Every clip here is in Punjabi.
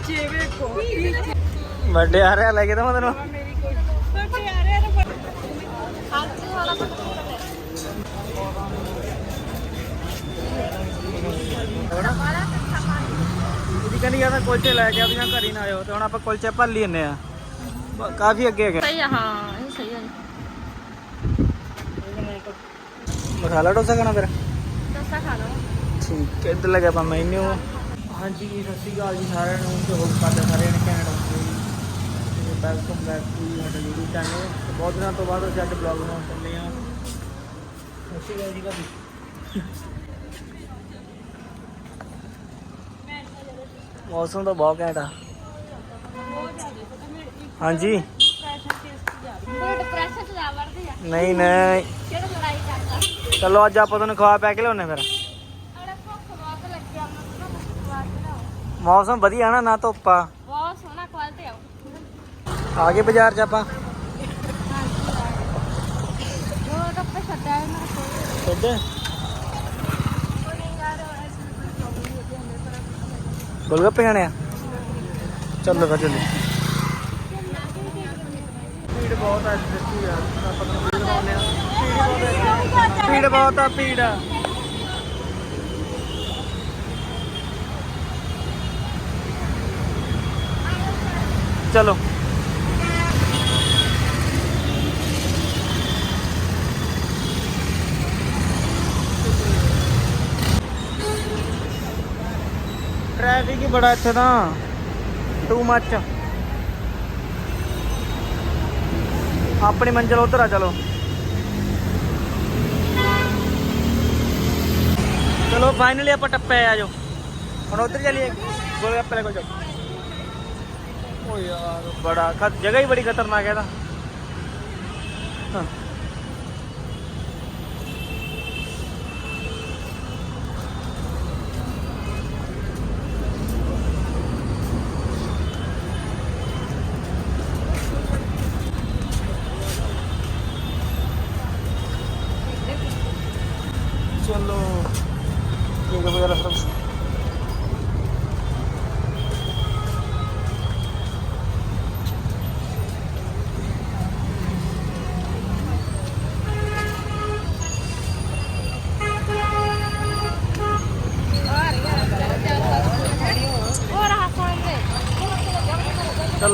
ਵੇਖੋ ਵੱਡੇ ਆ ਰਿਹਾ ਲੈ ਕੇ ਤਾਂ ਤੈਨੂੰ? ਮੇਰੀ ਕੋਈ ਆ ਰਹੇ ਨੇ ਵਾਲਾ ਕਹਿੰਦੀ ਆ ਤਾਂ ਕੁਲਚੇ ਲੈ ਕੇ ਆਪਣੀਆਂ ਘਰ ਨਾ ਆਇਓ। ਤੇ ਹੁਣ ਆਪਾਂ ਕੁਲਚੇ ਭੱਲ ਹੀ ਜੰਨੇ ਆ। ਕਾਫੀ ਅੱਗੇ ਹੈਗੇ ਸਹੀ ਆ ਹਾਂ ਇਹ ਸਹੀ ਆ ਮਸਾਲਾ ਡੋਸਾ ਖਾਣਾ ਫਿਰ? ਖਾ ਲਓ। ਠੀਕ ਹੈ ਇੱਧਰ ਲੱਗਿਆ ਆਪਾਂ ਮੈਨੂ ਹਾਂਜੀ ਸਤਿ ਸ਼੍ਰੀ ਅਕਾਲ ਜੀ ਸਾਰਿਆਂ ਨੂੰ ਤੇ ਹੋਪ ਕਰਦੇ ਸਾਰਿਆਂ ਨੇ ਘੈਂਟ ਹੋਵੋਗੇ ਤੇ ਵੈਲਕਮ ਬੈਕ ਟੂ ਸਾਡਾ YouTube ਚੈਨਲ ਬਹੁਤ ਦਿਨਾਂ ਤੋਂ ਬਾਅਦ ਅਸੀਂ ਅੱਜ ਬਲੌਗ ਬਣਾਉਣ ਚੱਲੇ ਆ ਸਤਿ ਸ਼੍ਰੀ ਅਕਾਲ ਜੀ ਭਾਬੀ। ਮੌਸਮ ਤਾਂ ਬਹੁਤ ਘੈਂਟ ਆ। ਹਾਂਜੀ। ਨਹੀਂ ਨਹੀਂ ਚਲੋ ਅੱਜ ਆਪਾਂ ਤੁਹਾਨੂੰ ਖਵਾ ਪੈ ਕੇ ਲਿਆਉਣੇ ਫਿਰ ਅਰੇ ਭੁੱਖ ਬਹੁਤ ਲੱਗੀ ਆ ਮੈਨੂੰ ਨਾ ਖਵਾ ਕੇ ਲਿਆਓ ਮੌਸਮ ਵਧੀਆ ਨਾ ਨਾ ਧੁੱਪ ਆ। ਬਹੁਤ ਸੋਹਣਾ ਕੁਆਲ ਤੇ ਆਓ। ਆ ਗਏ ਬਾਜ਼ਾਰ 'ਚ ਆਪਾਂ? ਉਹ ਤਾਂ ਪੇ ਛੱਡਿਆ ਕੋਲ ਛੱਡ ਗੋਲਗੱਪੇ ਖਾਣੇ ਆ? ਚੱਲੋ ਫਿਰ ਚੱਲੋ। ਭੀੜ ਬਹੁਤ ਆ ਯਾਰ ਆਪਾਂ ਵੀਡੀਓ ਬਣਾਉਂਦੇ ਆ। ਭੀੜ ਬਹੁਤ ਆ ਭੀੜ। ਚਲੋ। ਟ੍ਰੈਫਿਕ ਹੀ ਬੜਾ ਇੱਥੇ ਤਾਂ। ਟੂ ਮੱਚ ਆਪਣੀ ਮੰਜ਼ਿਲ ਉਧਰ ਆ, ਚਲੋ। ਚਲੋ ਫਾਈਨਲੀ ਆਪਾਂ ਟੱਪੇ ਆ ਜੋ ਹੁਣ ਉਧਰ ਚਲੀਏ। ਗੋਲਗੱਪੇ ਲੈ ਕੋਲ ਜਾ ਓ ਯਾਰ ਬੜਾ ਖਤ ਜਗ੍ਹਾ ਹੀ ਬੜੀ ਖਤਰਨਾਕ ਹੈ ਇਹਦਾ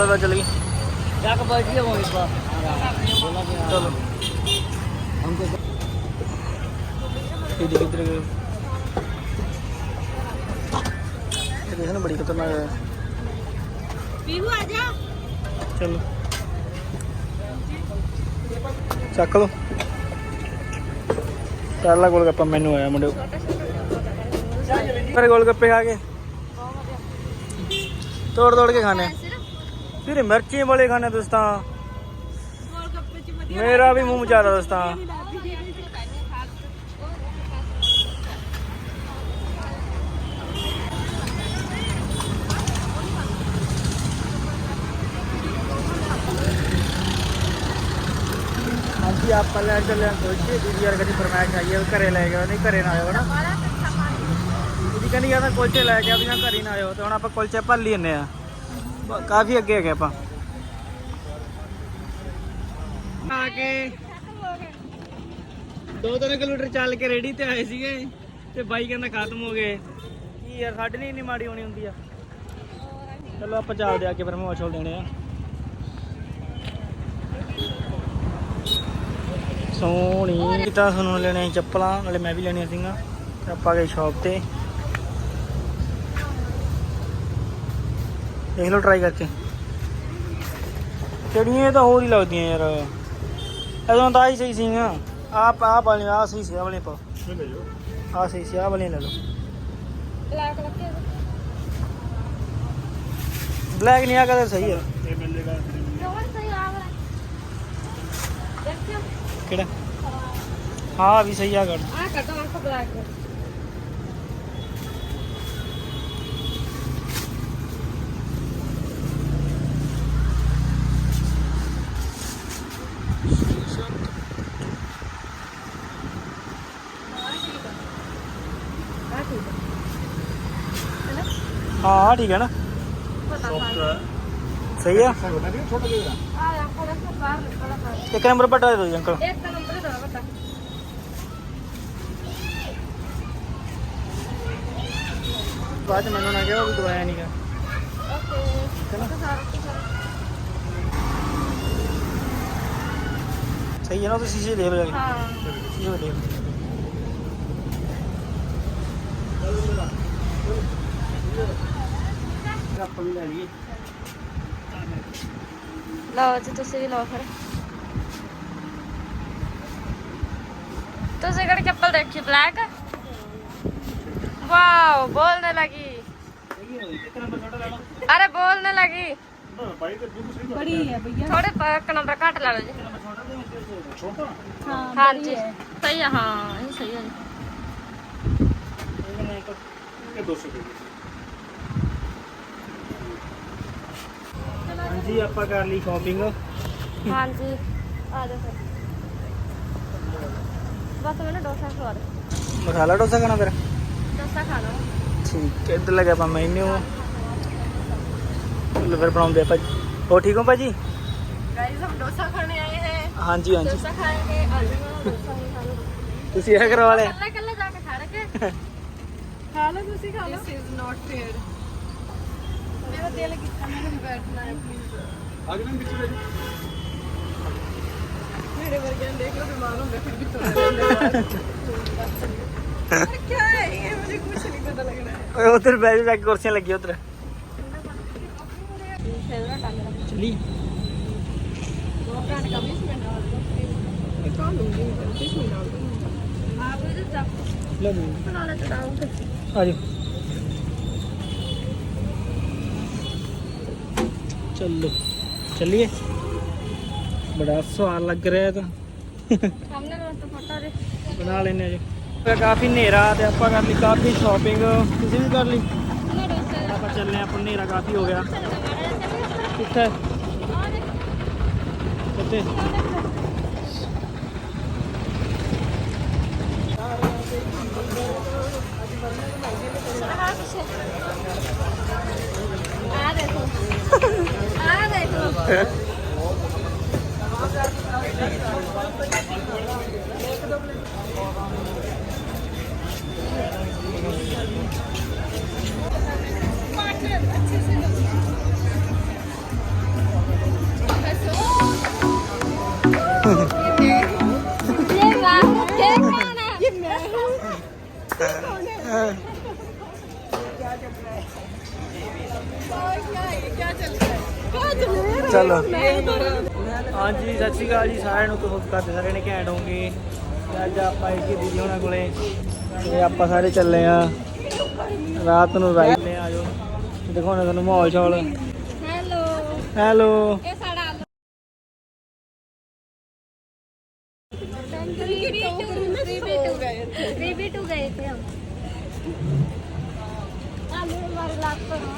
ਚਲੋ ਤਾਂ ਚਲੀ ਜਾ ਕੇ ਬੈਠ ਗਿਆ ਉਹ ਇਸ ਵਾਰ ਚਲੋ हमको ਕਿੱਧਰ ਕਿੱਧਰ ਗਏ ਇਹ ਦੇਖਣਾ ਬੜੀ ਖਤਰਨਾਕ ਹੈ पीहू आजा ਚਲੋ ਚੱਕ ਲਓ ਪਹਿਲਾ ਗੋਲ ਗੱਪਾ ਮੈਨੂੰ ਆਇਆ ਮੁੰਡੇ ਮੇਰੇ ਗੋਲ ਗੱਪੇ ਖਾ ਕੇ ਤੋੜ ਤੋੜ ਕੇ ਖਾਣੇ ਵੀਰੇ ਮਿਰਚੀ ਵਾਲੇ ਖਾਣੇ ਤੁਸੀਂ ਮੇਰਾ ਵੀ ਮੂੰਹ ਵਿਚਾਰਾ ਤੁਸੀਂ ਤਾਂ। ਜੀ ਆਪਾਂ ਲੈ ਚੱਲੇ ਸੋਚੇ ਯਾਰ ਕਦੀ ਫਰਮਾਇਸ਼ ਆਈ ਘਰੇ ਲੈ ਗਿਆ ਨਹੀਂ ਘਰੇ ਨਾ ਆਇਓ ਨਾ ਜੀ ਕਹਿੰਦੀ ਆ ਤਾਂ ਕੁਲਚੇ ਲੈ ਕੇ ਆ ਵੀ ਨਾ ਘਰੇ ਨਾ ਆਇਓ। ਤੇ ਹੁਣ ਆਪਾਂ ਕੁਲਚੇ ਭੱਲ ਲੈਨੇ ਆ ਕਾਫੀ ਅੱਗੇ ਹੈਗੇ ਆਪਾਂ। ਆ ਕੇ 2-3 ਕਿਲੋਮੀਟਰ ਚੱਲ ਕੇ ਰੇੜੀ ਤੇ ਆਏ ਸੀਗੇ ਤੇ ਬਾਈ ਕਹਿੰਦਾ ਖਤਮ ਹੋ ਗਏ। ਕੀ ਯਾਰ, ਸਾਡੇ ਲਈ ਇੰਨੀ ਮਾੜੀ ਹੋਣੀ ਹੁੰਦੀ ਆ। ਚਲੋ ਆਪਾਂ ਚੱਲਦੇ ਆ ਕੇ ਫਿਰ ਮੋਛਲ ਦੇਣੇ ਆ। ਸੋਹਣੀ ਤਾਂ ਤੁਹਾਨੂੰ ਲੈਣੇ ਚੱਪਲਾਂ, ਨਾਲੇ ਮੈਂ ਵੀ ਲੈਣੀਆਂ ਸੀਗਾ ਆਪਾਂ ਗਏ ਸ਼ਾਪ ਤੇ। ਦੇਖ ਲਓ ਟਰਾਈ ਕਰਕੇ। ਚੜੀਆਂ ਤਾਂ ਹੋਰ ਹੀ ਲੱਗਦੀਆਂ ਯਾਰ। ਇਦੋਂ ਤਾਂ ਹੀ ਸਹੀ ਸੀਗਾ ਆਪ ਆ ਵਾਲੇ ਆ ਸਹੀ ਸੀ ਆ ਵਾਲੇ ਪਾ। ਆ ਸਹੀ ਸੀ ਆ ਵਾਲੇ ਲੈ ਲਓ। ਬਲੈਕ ਲੱਗੇ ਬਲੈਕ ਨਹੀਂ ਆ। ਕਦਰ ਸਹੀ ਹੈ ਕਿਹੜਾ? ਹਾਂ ਵੀ ਸਹੀ ਆ ਕਰ ਆ ਕੱਢੋ ਅੰਕ ਬਲੈਕ ਹਾਂ ਠੀਕ ਹੈ ਨਾ। ਸਹੀ ਆ। ਇੱਕ ਨੰਬਰ ਪਟਾ ਦੇ ਦਿਓ ਜੀ ਅੰਕਲ। ਇੱਕ ਨੰਬਰ ਦਾ ਪਤਾ ਬਾਅਦ ਮੈਨੂੰ ਨਾ ਕਿਹਾ ਉਹ ਦਵਾਇਆ ਨਹੀਂਗਾ ਓਕੇ ਚਲੋ ਸਹੀ ਹੈ ਤੁਸੀਂ ਸ਼ੀਸ਼ੇ ਦੇਖ ਲਓ ਹਾਂ। ਤੁਸੀਂ ਵੀ ਚੱਪਲ ਦੇਖੀ ਬਲੈਕ ਵਾਓ ਬੋਲਨੇ ਲੱਗੀ। ਅਰੇ बोलने ਲੱਗੀ। बड़ी है भैया थोड़े नंबर घट ला लो जी ਛੋਟਾ हाँ हाँ बड़ी जी है। सही है हाँ ये सही है जी। ਹਾਂਜੀ ਆਪਾਂ ਕਰ ਲਈ ਸ਼ਾਪਿੰਗ हाँ जी आ जाओ फिर बस मैंने डोसा खवा दो ਮਸਾਲਾ ਡੋਸਾ ਖਾਣਾ ਫਿਰ डोसा खा लो ਠੀਕ ਹੈ ਇੱਧਰ ਲੱਗਿਆ ਆਪਾਂ ਮੈਨੂ ਚਲੋ ਫਿਰ ਬਣਾਉਂਦੇ ਆਪਾਂ ਹੋ ਠੀਕ ਹੋ ਭਾਜੀ गाइस हम डोसा खाने आए हैं ਹਾਂਜੀ ਹਾਂਜੀ डोसा खाएंगे आलू वाला डोसा नहीं खाना ਤੁਸੀਂ ਇਹ ਕਰਵਾ ਲਿਆ कल्ले कल्ले जाके खा रखे खा लो तुसी खा लो दिस इज नॉट फेयर मेरा दिल कितना मैंने बैठना है प्लीज मेरे वर्गे ने देख लो बीमार हो गए फिर भी तो क्या है ये मुझे कुछ नहीं पता लग रहा है ਓਏ ਉਧਰ ਬੈਠ ਜਾ ਕੇ ਕੁਰਸੀਆਂ ਲੱਗੀ ਉਧਰ फेवरेट आ मेरा ਚਲੀ ਚੱਲੀਏ। ਬੜਾ ਸਵਾਦ ਲੱਗ ਰਿਹਾ ਬਣਾ ਲੈਨੇ ਕਾਫੀ ਹਨੇਰਾ ਤੇ ਆਪਾਂ ਕਰ ਲਈ ਕਾਫੀ ਸ਼ਾਪਿੰਗ ਤੁਸੀਂ ਵੀ ਕਰ ਲਈ? ਆਪਾਂ ਚੱਲਨੇ ਆਪਾਂ ਹਨੇਰਾ ਕਾਫੀ ਹੋ ਗਿਆ। ਕਿੱਥੇ? ਕਿੱਥੇ आ देखो आ देखो ये बात ये ਚਲੋ। ਹਾਂਜੀ ਸਤਿ ਸ਼੍ਰੀ ਅਕਾਲ ਜੀ ਸਾਰਿਆਂ ਨੂੰ ਤੁਹਾਨੂੰ ਕਰਦੇ ਸਾਰਿਆਂ ਨੇ ਘੈਂਟ ਹੋਗੇ ਅੱਜ ਆਪਾਂ ਇੱਕ ਦੀਦੀ ਹੋਣਾ ਕੋਲੇ ਤੇ ਆਪਾਂ ਸਾਰੇ ਚੱਲੇ ਆ। ਰਾਤ ਨੂੰ ਰਾਈਡ ਨੇ ਆਜੋ ਦਿਖਾਉਣਾ ਤੁਹਾਨੂੰ ਮਾਹੌਲ ਛੋਲ हेलो ਹੈਲੋ చెప్పాం మరి లాక్తాను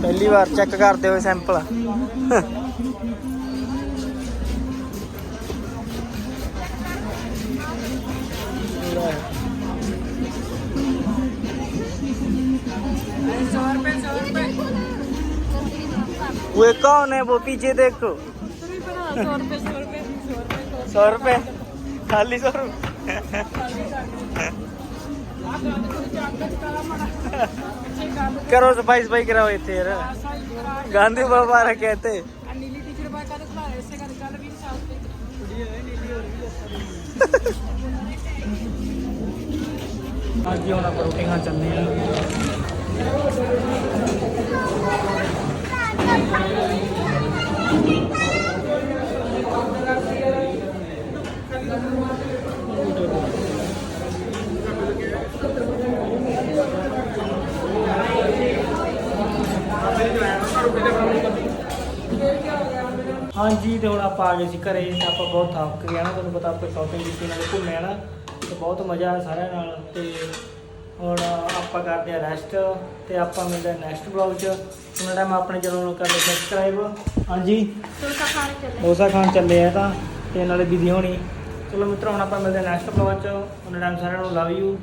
ਪਹਿਲੀ ਵਾਰ ਚੈੱਕ ਕਰਦੇ ਹੋਏ ਸੈਂਪਲ वो कौन है वो पीछे देखो सौ रुपए सौ रुपए सौ रुपए सौ रुपए खाली सौ रुपए करो सफाई सफाई कराओ इतने यार गांधी बाबा रहा कहते नीली टीचर बाय का खिला ऐसे कर कल भी साउथ पे ਅੱਜ ਹੁਣ ਆਪਾਂ ਰੋਟੀ ਖਾਣ ਚੱਲਦੇ ਆ ਹਾਂਜੀ, ਤੇ ਹੁਣ ਆਪਾਂ ਆ ਗਏ ਸੀ ਘਰੇ। ਆਪਾਂ ਬਹੁਤ ਥੱਕ ਗਏ ਨਾ, ਤੁਹਾਨੂੰ ਪਤਾ ਆਪਾਂ ਸ਼ਾਪਿੰਗ ਕੀਤੀ, ਨਾਲੇ ਘੁੰਮੇ ਨਾ, ਤੇ ਬਹੁਤ ਮਜ਼ਾ ਆਇਆ ਸਾਰਿਆਂ ਨਾਲ। ਤੇ ਹੁਣ ਆਪਾਂ ਕਰਦੇ ਆ ਰੈਸਟ ਤੇ ਆਪਾਂ ਮਿਲਦੇ ਨੈਕਸਟ ਵਲੌਗ 'ਚ। ਉਹਨਾਂ ਟਾਈਮ ਆਪਣੇ ਚੈਨਲ ਨੂੰ ਕਰ ਲਓ ਸਬਸਕ੍ਰਾਈਬ ਹਾਂਜੀ। ਤੁਲਕਾ ਖਾਣ ਚੱਲੇ। ਡੋਸਾ ਖਾਣ ਚੱਲੇ ਆ ਤਾਂ ਤੇ ਨਾਲੇ ਦੀਦੀ ਹੋਣੀ। ਚਲੋ ਮਿੱਤਰੋ ਹੁਣ ਆਪਾਂ ਮਿਲਦੇ ਨੈਕਸਟ ਵਲੌਗ 'ਚ। ਉਹਨਾਂ ਟਾਈਮ ਸਾਰਿਆਂ ਨੂੰ ਲਵ ਯੂ